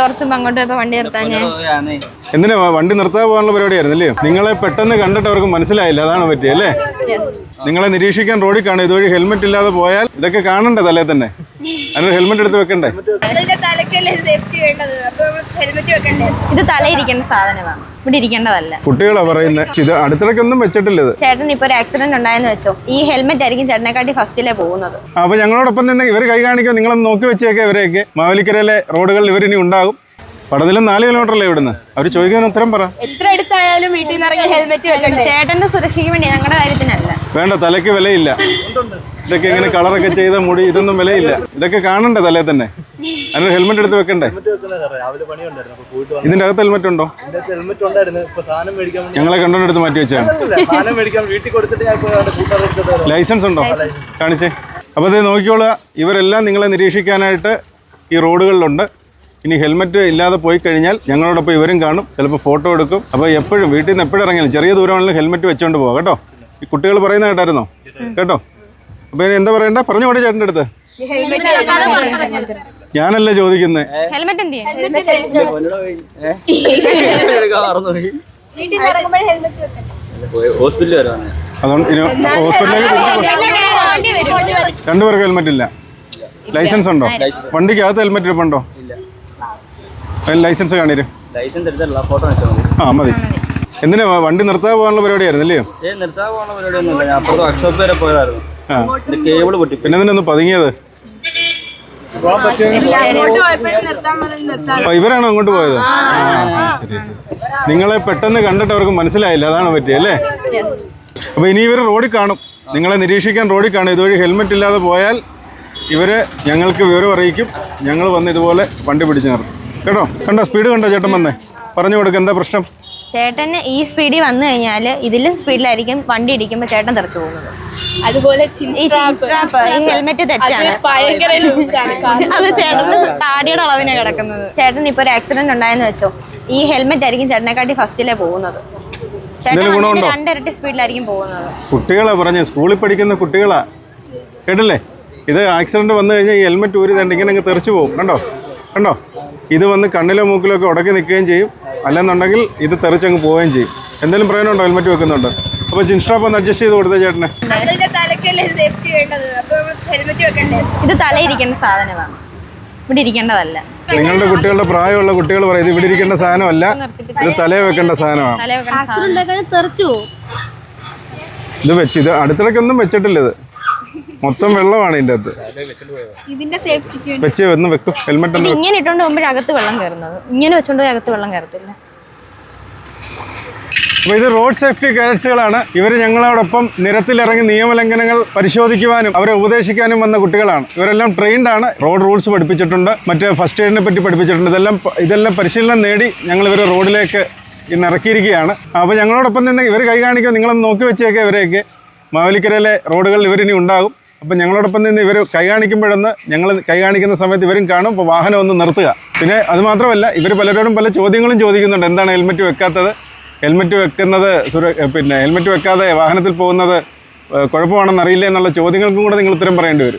കുറച്ച് അങ്ങോട്ട് പോയപ്പോ വണ്ടി നിർത്താൻ ഞാൻ എന്തിനാ വണ്ടി നിർത്താൻ പോകാനുള്ള പരിപാടിയായിരുന്നു അല്ലേ? നിങ്ങളെ പെട്ടെന്ന് കണ്ടിട്ട് അവർക്ക് മനസ്സിലായില്ല അതാണ് പറ്റിയത് അല്ലേ? നിങ്ങളെ നിരീക്ഷിക്കാൻ റോഡിൽ കാണും ഇതുവഴി ഹെൽമെറ്റ് ഇല്ലാതെ പോയാൽ ഇതൊക്കെ കാണണ്ടേ തലേ തന്നെ? അതിനൊരു ഹെൽമെറ്റ് എടുത്ത് വെക്കണ്ടേ? അതിന്റെ തലക്കല്ലേ സേഫ്റ്റി വേണ്ടത്? അപ്പൊ നമ്മൾ ഹെൽമെറ്റ് വെക്കണ്ടേ? ഇത് തലയിരിക്കേണ്ട സാധനമാണ്. ഇവിടെ ഇരിക്കേണ്ടതല്ല. കുട്ടികളാ പറയുന്നത് ഇത് അടുത്തിടയ്ക്കൊന്നും വെച്ചിട്ടില്ല ഇത്. ചേട്ടൻ ഇപ്പൊ ഒരു ആക്സിഡന്റ് ഉണ്ടായെന്ന് വെച്ചോ. ഈ ഹെൽമെറ്റ് ആയിരിക്കും ചേട്ടനെക്കാട്ടി ഫസ്റ്റിലേ പോകുന്നത്. അപ്പൊ ഞങ്ങളോടൊപ്പം നിന്ന് ഇവർ കൈ കാണിക്കും നിങ്ങളൊന്ന് നോക്കി വെച്ചേക്കെ ഇവരെയൊക്കെ. മാവലിക്കരയിലെ റോഡുകളിൽ ഇവരിനി ഉണ്ടാകും. പടനിലും നാല് കിലോമീറ്റർ അല്ലേ ഇവിടുന്ന്? അവർ ചോദിക്കുന്ന ഉത്തരം പറ. എത്ര എടുത്തായാലും വീട്ടിൽ നിന്ന് ഇറങ്ങി ഹെൽമെറ്റ് വെക്കണം ചേട്ടന്റെ സുരക്ഷയ്ക്ക് വേണ്ടി ഞങ്ങളുടെ കാര്യത്തിനല്ല. വേണ്ട തലയ്ക്ക് വിലയില്ല. ഇതൊക്കെ ഇങ്ങനെ കളറൊക്കെ ചെയ്ത മുടി ഇതൊന്നും വിലയില്ല. ഇതൊക്കെ കാണണ്ടേ തലേ തന്നെ? അതിനൊരു ഹെൽമെറ്റ് എടുത്ത് വെക്കണ്ടേ? ഇതിന്റെ അകത്ത് ഹെൽമെറ്റ് ഉണ്ടോ? എന്റെ ഹെൽമെറ്റ് ഉണ്ടായിരുന്നു ഇപ്പൊ സാധനം മേടിക്കാൻ വേണ്ടി ഞങ്ങളെ കണ്ടോണ്ടെടുത്ത് മാറ്റി വെച്ചാണ്. ലൈസൻസ് ഉണ്ടോ? കാണിച്ചേ. അപ്പോൾ ഇത് നോക്കിക്കോളുക ഇവരെല്ലാം നിങ്ങളെ നിരീക്ഷിക്കാനായിട്ട് ഈ റോഡുകളിലുണ്ട് ഇനി ഹെൽമെറ്റ് ഇല്ലാതെ പോയി കഴിഞ്ഞാൽ ഞങ്ങളോടൊപ്പം ഇവരും കാണും. ചിലപ്പോൾ ഫോട്ടോ എടുക്കും. അപ്പോൾ എപ്പോഴും വീട്ടിൽ നിന്ന് എപ്പോഴും ഇറങ്ങിയാലും ചെറിയ ദൂരമാണെങ്കിലും ഹെൽമെറ്റ് വെച്ചുകൊണ്ട് പോകാം കേട്ടോ? ഈ കുട്ടികൾ പറയുന്ന കേട്ടായിരുന്നോ? കേട്ടോ? അപ്പോൾ ഇനി എന്താ പറയണ്ട? പറഞ്ഞു കൂടെ ചേട്ടന്റെ അടുത്ത്. ഞാനല്ല ചോദിക്കുന്നത് അതുകൊണ്ട് ഹോസ്പിറ്റലിലേക്ക് രണ്ടുപേർക്ക് ഹെൽമെറ്റ് ഇല്ല. ലൈസൻസ് ഉണ്ടോ? വണ്ടിക്കകത്ത് ഹെൽമെറ്റ് ഇരിപ്പുണ്ടോ? ലൈസൻസ് കാണിരും. ലൈസൻസ് എടുത്തിട്ടില്ല ഫോട്ടോ വെച്ചാൽ മതി. ആ മതി. എന്തിനാ വണ്ടി നിർത്താൻ പോകാനുള്ള പരിപാടിയായിരുന്നു അല്ലേ? ഏ നിർത്താൻ പോകാനുള്ള പരിപാടിയൊന്നുമില്ല ഞാൻ അപ്പുറത്ത് വർക്ക്ഷോപ്പ് വരെ പോയതായിരുന്നു. ആ. എന്റെ കേബിൾ പൊട്ടി പിന്നെ എന്തിനൊന്ന് പതുങ്ങിയത്? ഇവരാണോ അങ്ങോട്ട് പോയത്? നിങ്ങളെ പെട്ടെന്ന് കണ്ടിട്ട് അവർക്ക് മനസ്സിലായില്ല. അതാണ് പറ്റിയത് അല്ലേ? അപ്പൊ ഇനി ഇവർ റോഡിൽ കാണും. നിങ്ങളെ നിരീക്ഷിക്കാൻ റോഡിൽ കാണും. ഇതുവഴി ഹെൽമെറ്റ് ഇല്ലാതെ പോയാൽ ഇവർ ഞങ്ങൾക്ക് വിവരം അറിയിക്കും. ഞങ്ങൾ വന്ന് ഇതുപോലെ വണ്ടി പിടിച്ചു നിർത്തും. കേട്ടോ കണ്ടോ സ്പീഡ് കണ്ടോ ചേട്ടൻ വന്നേ? പറഞ്ഞു കൊടുക്ക എന്താ പ്രശ്നം? ചേട്ടന് ഈ സ്പീഡിൽ വന്നു കഴിഞ്ഞാൽ ഇതിലും സ്പീഡിലായിരിക്കും വണ്ടി ഇടിക്കുമ്പോൾ ചേട്ടൻ തെറിച്ചു പോകുന്നത്. അതുപോലെ ഈ സ്ട്രാപ്പ് ഈ ഹെൽമെറ്റ് തെറ്റാണ്. ഭയങ്കര ലൂസാണ് അത് ചേട്ടന് താടിയുടെ അളവിനെ കിടക്കുന്നത്. ചേട്ടൻ ഇപ്പൊ ഒരു ആക്സിഡന്റ് ഉണ്ടായെന്ന് വെച്ചോ ഈ ഹെൽമെറ്റ് ആയിരിക്കും ചേട്ടനെക്കാട്ടി ഫസ്റ്റിലേ പോകുന്നത്. ചേട്ടൻ വണ്ടിയുടെ രണ്ടിരട്ടി സ്പീഡിലായിരിക്കും പോകുന്നത്. കുട്ടികളാ പറഞ്ഞേ സ്കൂളിൽ പഠിക്കുന്ന കുട്ടികളാ. കേട്ടില്ലേ? ഇത് ആക്സിഡന്റ് വന്നു കഴിഞ്ഞാൽ ഈ ഹെൽമെറ്റ് ഊരി തണ്ട് ഇങ്ങനെ അങ്ങ് തെറിച്ചു പോകും. കണ്ടോ? കണ്ടോ? ഇത് വന്ന് കണ്ണിലോ മൂക്കിലോ ഒക്കെ ഉടക്കി നിൽക്കുകയും ചെയ്യും. അല്ലെന്നുണ്ടെങ്കിൽ ഇത് തെറിച്ചങ്ങ് പോവുകയും ചെയ്യും. എന്തെങ്കിലും പ്രയോജനമുണ്ടോ? ഹെൽമെറ്റ് വെക്കുന്നുണ്ട്. അപ്പൊ ജിൻസ്ട്രാപ്പ് ഒന്ന് അഡ്ജസ്റ്റ് ചെയ്ത് കൊടുത്തേ ചേട്ടനെ. ഇത് തലയിരിക്കേണ്ട സാധനമാണ്. ഇവിടെ ഇരിക്കേണ്ടതല്ല. നിങ്ങളുടെ കുട്ടികളുടെ പ്രായമുള്ള കുട്ടികൾ പറയും ഇത് ഇവിടെ ഇരിക്കേണ്ട സാധനമല്ല. ഇത് തലയെ വെക്കേണ്ട സാധനമാണ്. ഇത് വെച്ച് ഇത് അടുത്തിടയ്ക്കൊന്നും വെച്ചിട്ടില്ല ഇത്. മൊത്തം വെള്ളമാണ് ഇതിന്റെ അകത്ത്. ഇതിന്റെ സേഫ്റ്റിക്ക് വെച്ച് ഒന്ന് വെക്കും. ഹെൽമെറ്റ് ഒന്ന് ഇങ്ങനെ ഇട്ടുകൊണ്ട് പോകുമ്പോൾ അകത്ത് വെള്ളം കയറുന്നത് ഇങ്ങനെ വെച്ചോണ്ട് പോയി അകത്ത് വെള്ളം കയറത്തില്ല അപ്പോൾ ഇത് റോഡ് സേഫ്റ്റി കാഡറ്റ്സുകളാണ് ഇവർ ഞങ്ങളോടൊപ്പം നിരത്തിലിറങ്ങി നിയമലംഘനങ്ങൾ പരിശോധിക്കുവാനും അവരെ ഉപദേശിക്കാനും വന്ന കുട്ടികളാണ്. ഇവരെല്ലാം ട്രെയിൻഡ് ആണ്. റോഡ് റൂൾസ് പഠിപ്പിച്ചിട്ടുണ്ട്. മറ്റേ ഫസ്റ്റ് എയ്ഡിനെ പറ്റി പഠിപ്പിച്ചിട്ടുണ്ട്. ഇതെല്ലാം ഇതെല്ലാം പരിശീലനം നേടി ഞങ്ങൾ ഇവരെ റോഡിലേക്ക് ഇന്ന് ഇറക്കിയിരിക്കുകയാണ്. അപ്പോൾ ഞങ്ങളോടൊപ്പം നിന്ന് ഇവർ കൈ കാണിക്കും നിങ്ങളൊന്ന് നോക്കി വെച്ചേക്കെ ഇവരെയൊക്കെ. മാവലിക്കരയിലെ റോഡുകളിൽ ഇവരിനി ഉണ്ടാകും. അപ്പം ഞങ്ങളോടൊപ്പം നിന്ന് ഇവർ കൈ കാണിക്കുമ്പോഴൊന്ന് ഞങ്ങൾ കൈ കാണിക്കുന്ന സമയത്ത് ഇവരും കാണും. അപ്പോൾ വാഹനം ഒന്ന് നിർത്തുക. പിന്നെ അതുമാത്രമല്ല ഇവർ പലരോടും പല ചോദ്യങ്ങളും ചോദിക്കുന്നുണ്ട്. എന്താണ് ഹെൽമെറ്റ് വെക്കാത്തത്? ഹെൽമെറ്റ് വെക്കുന്നത് പിന്നെ ഹെൽമെറ്റ് വെക്കാതെ വാഹനത്തിൽ പോകുന്നത് കുഴപ്പമാണെന്നറിയില്ല എന്നുള്ള ചോദ്യങ്ങൾക്കും കൂടെ നിങ്ങൾ ഉത്തരം പറയേണ്ടി വരും.